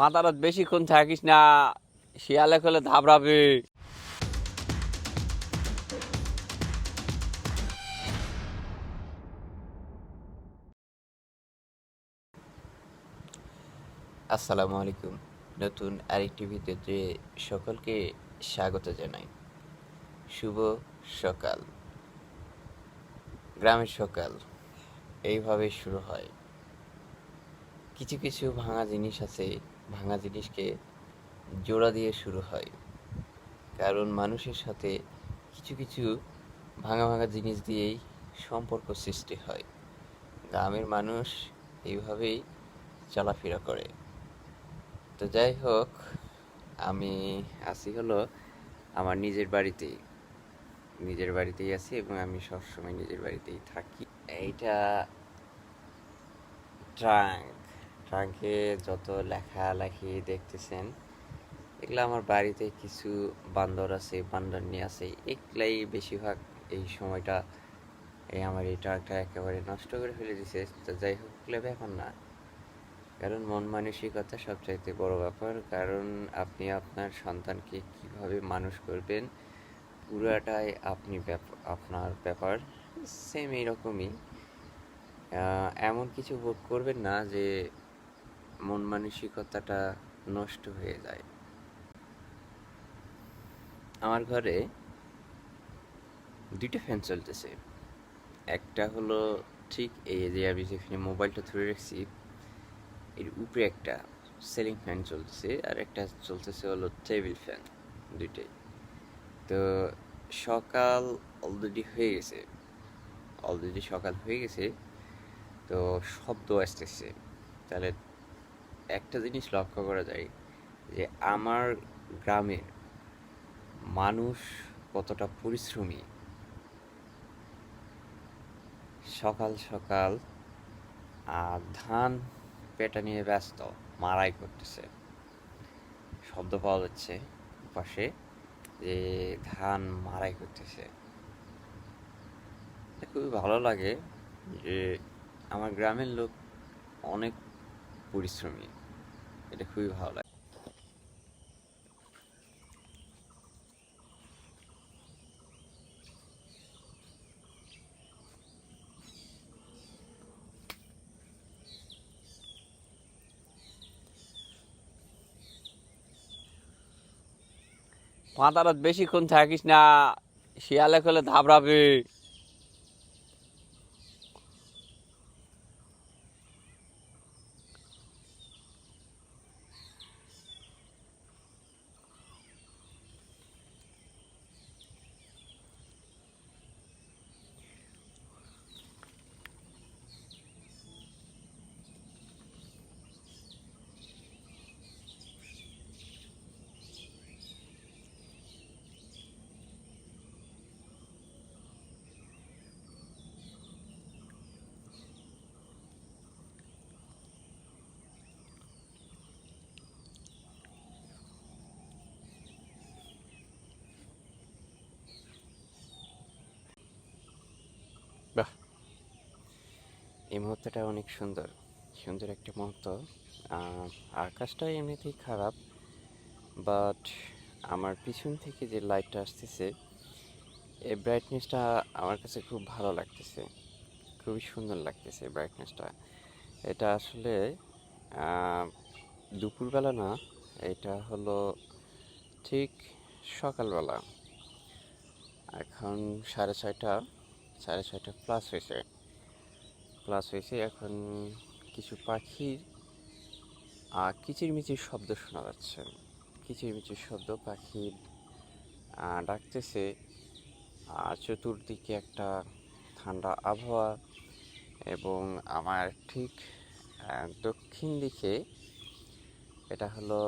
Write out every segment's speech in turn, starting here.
মাতারত বেশিক্ষণ থাকিস না, শিয়ালে খোলে ধাবড়াবে। আসসালামু আলাইকুম। নতুন আরেকটি ভিডিওতে সকলকে স্বাগত জানাই। শুভ সকাল। গ্রামের সকাল। এইভাবে শুরু হয়। কিছু কিছু ভাঙা জিনিস আছে, ভাঙা জিনিসকে জোড়া দিয়ে শুরু হয়। কারণ মানুষের সাথে কিছু কিছু ভাঙা ভাঙা জিনিস দিয়েই সম্পর্ক সৃষ্টি হয়। গ্রামের মানুষ এইভাবেই চলাফেরা করে। তো যাই হোক, আমি আছি হলো আমার নিজের বাড়িতেই। নিজের বাড়িতেই আছি এবং আমি সবসময় নিজের বাড়িতেই থাকি। এইটা ট্রাঙ্ক ট্রাঙ্কে যত লেখালেখি দেখতেছেন, এগুলো আমার বাড়িতে কিছু বান্দর আছে বান্দর নিয়ে আছে, এগুলাই বেশিরভাগ এই সময়টা এই আমার এই ট্রাঙ্কটা একেবারে নষ্ট করে ফেলে দিছে। তো যাই হোক, এগুলো ব্যাপার না। কারণ মন মানসিকতা সবচাইতে বড় ব্যাপার। কারণ আপনি আপনার সন্তানকে কীভাবে মানুষ করবেন, পুরাটাই আপনি আপনার ব্যাপার। সেম এইরকমই। এমন কিছু করবেন না যে মন মানসিকতাটা নষ্ট হয়ে যায়। আমার ঘরে দুইটা ফ্যান চলতেছে। একটা হলো ঠিক এই যে আমি যেখানে মোবাইলটা ধরে রাখছি, এর উপরে একটা সিলিং ফ্যান চলতেছে আর একটা চলতেছে হলো টেবিল ফ্যান দুইটাই। তো সকাল অলরেডি হয়ে গেছে অলরেডি সকাল হয়ে গেছে, তো শব্দ আসতেছে। তাহলে একটা জিনিস লক্ষ্য করা যায় যে আমার গ্রামের মানুষ কতটা পরিশ্রমী। সকাল সকাল ধান পেটা নিয়ে ব্যস্ত, মারাই করতেছে। শব্দ পাওয়া যাচ্ছে পাশে যে ধান মারাই করতেছে। খুবই ভালো লাগে যে আমার গ্রামের লোক অনেক পরিশ্রমী। এটা খুবই ভালো লাগে। মাতারত বেশিক্ষণ থাকিস না শিয়ালে খোলে ধাবড়াবে। এই মুহূর্তটা অনেক সুন্দর। সুন্দর একটা মুহূর্ত। আকাশটা এমনিতেই খারাপ বাট আমার পিছন থেকে যে লাইটটা আসতেছে, এই ব্রাইটনেসটা আমার কাছে খুব ভালো লাগতেছে। খুবই সুন্দর লাগতেছে ব্রাইটনেসটা এটা আসলে দুপুরবেলা না, এটা হলো ঠিক সকালবেলা। এখন সাড়ে ছয়টা সাড়ে ছয়টা প্লাস হয়েছে। প্লাস হয়েছে। এখন কিছু পাখির কিচিরমিচির শব্দ শোনা যাচ্ছে। কিচিরমিচির শব্দ পাখি ডাকতেছে। আর চতুর্দিকে একটা ঠান্ডা আবহাওয়া এবং আমার ঠিক দক্ষিণ দিকে এটা হলো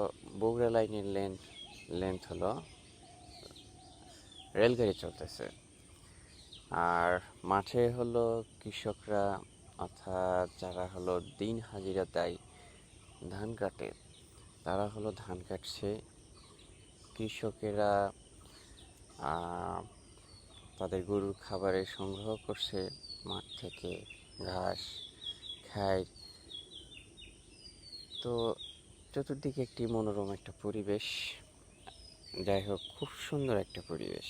বগুড়া লাইনের লেন্থ লেন্থ হলো রেলগাড়ি চলতেছে। আর মাঠে হলো কৃষকরা অর্থাৎ যারা হলো দিন হাজিরা দেয় ধান কাটে, তারা হলো ধান কাটছে। কৃষকেরা তাদের গরুর খাবারের সংগ্রহ করছে মাঠ থেকে ঘাস খায় তো চতুর্দিকে একটি মনোরম একটা পরিবেশ, যাই হোক, খুব সুন্দর একটা পরিবেশ।